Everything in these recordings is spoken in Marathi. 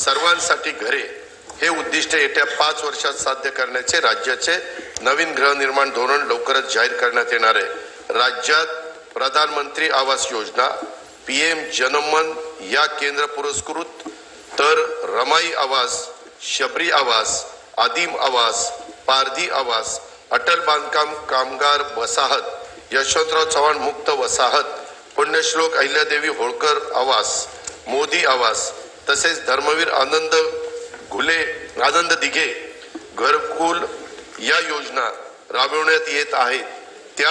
सर्वांसाठी घरे हे उद्दिष्ट येत्या पाच वर्षात साध्य करण्याचे राज्याचे नवीन गृहनिर्माण धोरण लवकरच जाहीर करण्यात येणार आहे. राज्यात प्रधानमंत्री आवास योजना पी एम जनमन या केंद्र पुरस्कृत तर रमाई आवास शबरी आवास आदिम आवास पारधी आवास अटल बांधकाम कामगार वसाहत यशवंतराव चव्हाण मुक्त वसाहत पुण्यश्लोक अहिल्यादेवी होळकर आवास मोदी आवास तसेच धर्मवीर आनंद घुले आनंद दिघे घरकुल या योजना राबवण्यात येत आहेत. त्या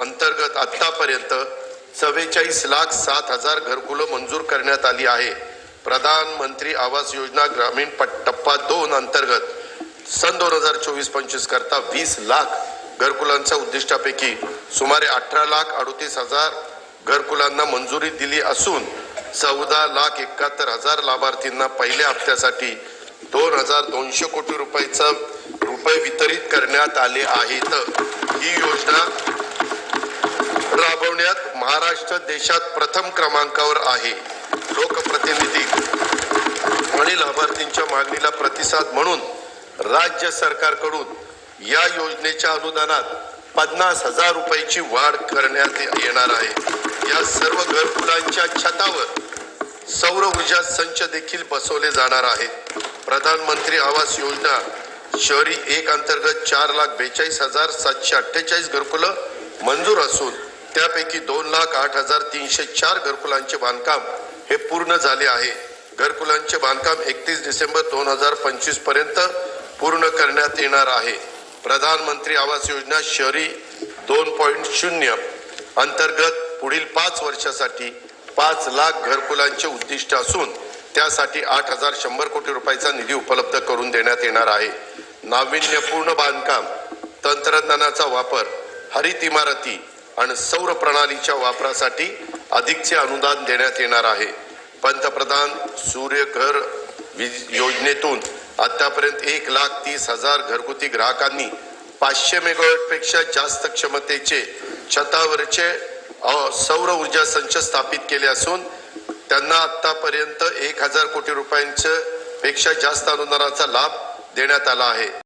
अंतर्गत आतापर्यंत चव्वेचाळीस लाख सात हजार घरकुलं मंजूर करण्यात आली आहे. प्रधानमंत्री आवास योजना ग्रामीण टप्पा दोन अंतर्गत सन दोन हजार चोवीस पंचवीस करता वीस लाख घरकुलांच्या उद्दिष्टापैकी सुमारे अठरा लाख अडतीस हजार घरकुलांना मंजुरी दिली असून चौदा लाख एकाहत्तर हजार लाभार्थींना पहिल्या हप्त्यासाठी दोन हजार दोनशे कोटी रुपयाचा रुपये वितरित करण्यात आले आहेत. ही योजना राबवण्यात महाराष्ट्र देशात प्रथम क्रमांकावर आहे. लोकप्रतिनिधी आणि लाभार्थींच्या मागणीला प्रतिसाद म्हणून राज्य सरकारकडून या योजनेच्या अनुदानात पन्नास हजार रुपयाची वाढ करण्यात येणार आहे. या सर्व घरकुलांच्या सौर ऊर्जा संच देखील बसवले जाणार आहेत प्रधानमंत्री आवास योजना शहरी एक अंतर्गत चार लाख बेचाळीस हजार सातशे अठ्ठेचाळीस घरकुलं मंजूर असून त्यापैकी दोन लाख आठ हजार तीनशे चार घरकुलांचे बांधकाम हे पूर्ण झाले आहे. घरकुलांचे बांधकाम एकतीस डिसेंबर दोन हजार पंचवीसपर्यंत पूर्ण करण्यात येणार आहे. प्रधानमंत्री आवास योजना शहरी दोन पॉईंट शून्य अंतर्गत पुढील पाच वर्षासाठी पाच लाख घरकुलांचे उद्दिष्ट असून त्यासाठी आठ हजार शंभर कोटी रुपयाचा निधी उपलब्ध करून देण्यात येणार आहे. नाविन्यपूर्ण बांधकाम तंत्रज्ञानाचा वापर हरित इमारती आणि सौर प्रणालीच्या वापरासाठी अधिकचे अनुदान देण्यात येणार आहे. पंतप्रधान सूर्यघर वीज योजनेतून आतापर्यंत एक लाख तीस हजार घरगुती ग्राहकांनी पाचशे मेगावॅटपेक्षा जास्त क्षमतेचे छतावरचे सौर ऊर्जा संच स्थापित केले असून त्यांना आतापर्यंत एक हजार कोटी रुपयांच्या पेक्षा जास्त अनुदानाचा लाभ देण्यात आला आहे.